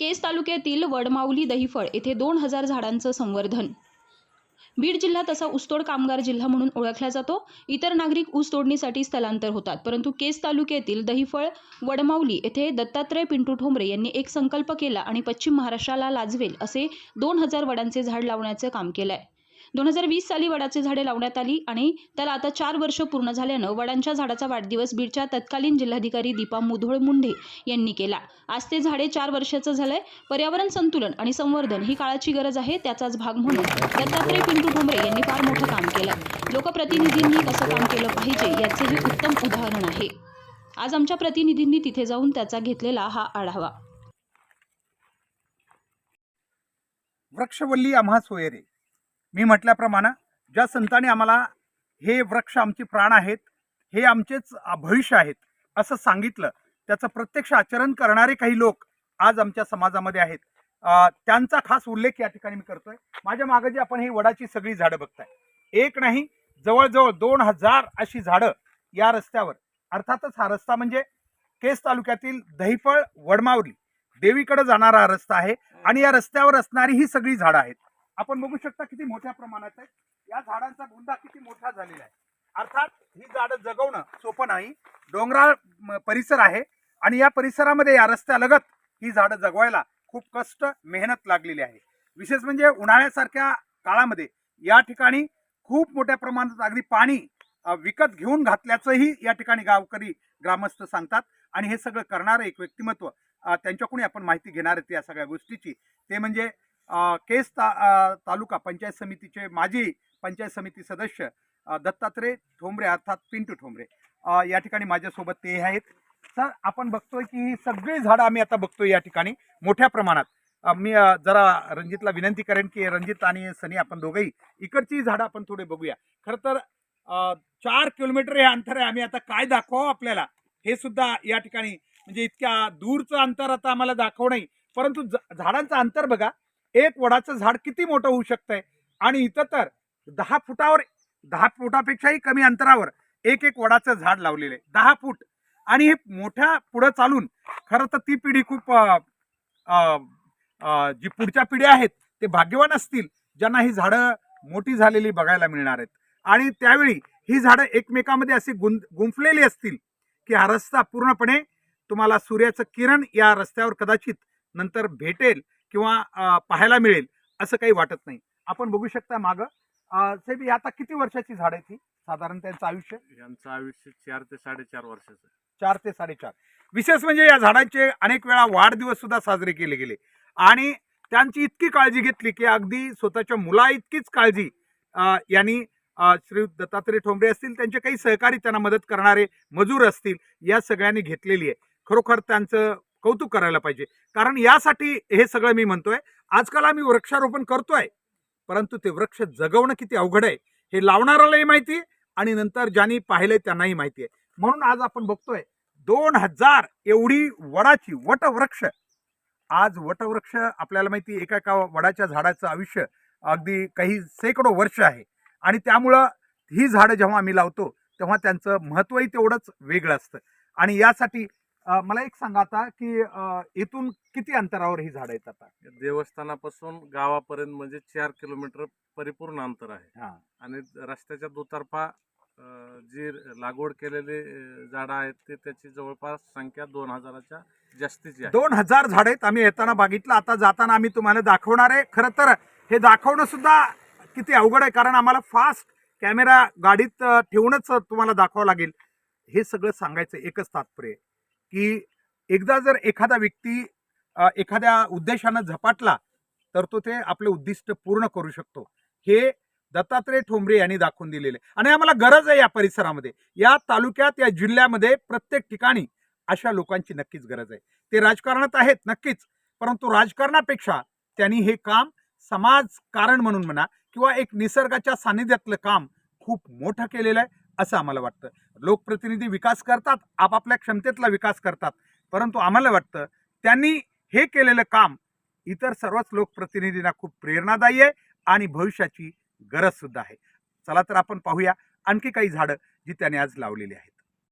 केस तालुक्यातील वडमावली दहिफळ येथे दोन हजार झाडांचं संवर्धन. बीड जिल्हा तसा ऊसतोड कामगार जिल्हा म्हणून ओळखला जातो. इतर नागरिक ऊस तोडणीसाठी स्थलांतर होतात परंतु केस तालुक्यातील दहिफळ वडमावली येथे दत्तात्रय पिंटू ठोंबरे यांनी एक संकल्प केला आणि पश्चिम महाराष्ट्राला लाजवेल असे दोन हजार वडांचे झाड लावण्याचं काम केलं आहे दोन हजार वीस साली वडाचे झाडे लावण्यात आली आणि त्याला आता चार वर्ष पूर्ण झाल्यानं वडांच्या झाडाचा वाढदिवस बीडच्या तत्कालीन जिल्हाधिकारी दीपा मुधोळ मुंढे यांनी केला. आज ते झाडे चार वर्षाचं झालंय. पर्यावरण संतुलन आणि संवर्धन ही काळाची गरज आहे त्याचाच भाग म्हणून दत्तात्रय पिंटू ठोंबरे यांनी फार मोठं काम केलं. लोकप्रतिनिधींनी कसं काम केलं पाहिजे याचे हे उत्तम उदाहरण आहे. आज आमच्या प्रतिनिधींनी तिथे जाऊन त्याचा घेतलेला हा आढावा. वृक्षवल्ली आम्हा सोयरे मी म्हटल्याप्रमाणे ज्या संतांनी आम्हाला हे वृक्ष आमचे प्राण आहेत हे आमचेच भविष्य आहेत असं सांगितलं त्याचं प्रत्यक्ष आचरण करणारे काही लोक आज आमच्या समाजामध्ये आहेत. त्यांचा खास उल्लेख या ठिकाणी मी करतोय. माझ्या मागे जी आपण ही वडाची सगळी झाडं बघताय. एक नाही जवळजवळ दोन हजार अशी झाडं या रस्त्यावर. अर्थातच हा रस्ता म्हणजे केस तालुक्यातील दहिफळ वडमावली देवीकडे जाणारा हा रस्ता आहे आणि या रस्त्यावर असणारी ही सगळी झाडं आहेत. आपण बघू शकता किती मोठ्या प्रमाणात आहे. या झाडांचा बुंदा किती मोठा झालेला आहे. अर्थात ही झाडं जगवणं सोपं नाही. डोंगराळ परिसर आहे आणि या परिसरामध्ये या रस्त्यालगत ही झाडं जगवायला खूप कष्ट मेहनत लागलेली आहे. विशेष म्हणजे उन्हाळ्यासारख्या काळामध्ये या ठिकाणी खूप मोठ्या प्रमाणात अगदी पाणी विकत घेऊन घातल्याचंही या ठिकाणी गावकरी ग्रामस्थ सांगतात आणि हे सगळं करणारं एक व्यक्तिमत्व त्यांच्याकडून आपण माहिती घेणार आहेत या सगळ्या गोष्टीची. ते म्हणजे केस ता तालुका पंचायत समितीचे माजी पंचायत समिती सदस्य दत्तात्रय ठोंबरे अर्थात पिंटू ठोंबरे. या ठिकाणी माझ्यासोबत ते आहेत. सर आपण बघतोय की ही सगळी झाडं आम्ही आता बघतोय या ठिकाणी मोठ्या प्रमाणात. मी जरा रणजितला विनंती करेन की रणजित आणि सनी आपण दोघंही इकडची झाडं आपण थोडे बघूया. खरं तर चार किलोमीटर हे अंतर आहे आम्ही आता काय दाखवावं आपल्याला हे सुद्धा या ठिकाणी म्हणजे इतक्या दूरचं अंतर आता आम्हाला दाखवणं नाही परंतु झाडांचं अंतर बघा. एक वडाचं झाड किती मोठं होऊ शकतंय? आणि इथं तर दहा फुटावर दहा फुटापेक्षाही कमी अंतरावर एक एक वडाचं झाड लावलेलं आहे. दहा फूट. आणि हे मोठ्या पुढं चालून खरं तर ती पिढी खूप जी पुढच्या पिढ्या आहेत ते भाग्यवान असतील ज्यांना ही झाडं मोठी झालेली बघायला मिळणार आहेत. आणि त्यावेळी ही झाडं एकमेकामध्ये अशी गुं गुंफलेली असतील की हा रस्ता पूर्णपणे तुम्हाला सूर्याचं किरण या रस्त्यावर कदाचित नंतर भेटेल. किंवा पाहायला मिळेल असं काही वाटत नाही. आपण बघू शकता मागं. साहेब ही आता किती वर्षाची झाड आहे ती? साधारण त्यांचं आयुष्य? यांचं आयुष्य चार ते साडेचार वर्षाचं. चार ते साडेचार. विशेष म्हणजे या झाडांचे अनेक वेळा वाढदिवस सुद्धा साजरे केले गेले. आणि त्यांची इतकी काळजी घेतली की अगदी स्वतःच्या मुला इतकीच काळजी यांनी श्री दत्तात्रय ठोंबरे असतील त्यांचे काही सहकारी त्यांना मदत करणारे मजूर असतील या सगळ्यांनी घेतलेली आहे. खरोखर त्यांचं कौतुक करायला पाहिजे. कारण यासाठी हे सगळं मी म्हणतोय आजकाल आम्ही वृक्षारोपण करतोय परंतु ते वृक्ष जगवणं किती अवघड आहे हे लावणाऱ्यालाही माहिती आहे आणि नंतर ज्यांनी पाहिले त्यांनाही माहिती आहे. म्हणून आज आपण बघतोय दोन हजार एवढी वडाची वटवृक्ष आज वटवृक्ष आपल्याला माहिती आहे, एका एका वडाच्या झाडाचं आयुष्य अगदी काही शेकडो वर्ष आहे. आणि त्यामुळं ही झाडं जेव्हा आम्ही लावतो तेव्हा त्यांचं महत्त्वही तेवढंच वेगळं असतं. आणि यासाठी मला एक सांगा आता की इथून किती अंतरावर ही झाडं आहेत आता? देवस्थानापासून गावापर्यंत म्हणजे चार किलोमीटर परिपूर्ण अंतर आहे. हा. आणि रस्त्याच्या दुतर्फा अं, जी लागवड केलेली अं, झाडं आहेत ते त्याची जवळपास संख्या दोन हजाराच्या जास्तीची आहे. दोन हजार झाड आहेत आम्ही येताना बघितलं. आता जाताना आम्ही तुम्हाला दाखवणार आहे. खरं तर हे दाखवणं सुद्धा किती अवघड आहे कारण आम्हाला फास्ट कॅमेरा गाडीत अं, ठेवूनच तुम्हाला दाखवावं लागेल. हे सगळं सांगायचं एकच तात्पर्य आहे. की एकदा जर एखादा व्यक्ती एखाद्या उद्देशानं झपाटला तर तो ते आपले उद्दिष्ट पूर्ण करू शकतो. हे दत्तात्रय ठोंबरे यांनी दाखवून दिलेले आहे. आणि आम्हाला गरज आहे या परिसरामध्ये. या तालुक्यात या जिल्ह्यामध्ये प्रत्येक ठिकाणी अशा लोकांची नक्कीच गरज आहे. ते राजकारणात आहेत नक्कीच. परंतु राजकारणापेक्षा त्यांनी हे काम समाजकारण म्हणून म्हणा किंवा एक निसर्गाच्या सानिध्यातलं काम खूप मोठं केलेलं आहे असं आम्हाला वाटतं. लोकप्रतिनिधी विकास करतात आपापल्या क्षमतेतला विकास करतात. परंतु आम्हाला वाटतं त्यांनी हे केलेलं काम इतर सर्वच लोकप्रतिनिधींना खूप प्रेरणादायी आहे आणि भविष्याची गरजसुद्धा आहे. चला तर आपण पाहूया आणखी काही झाडं जी त्याने आज लावलेली आहेत.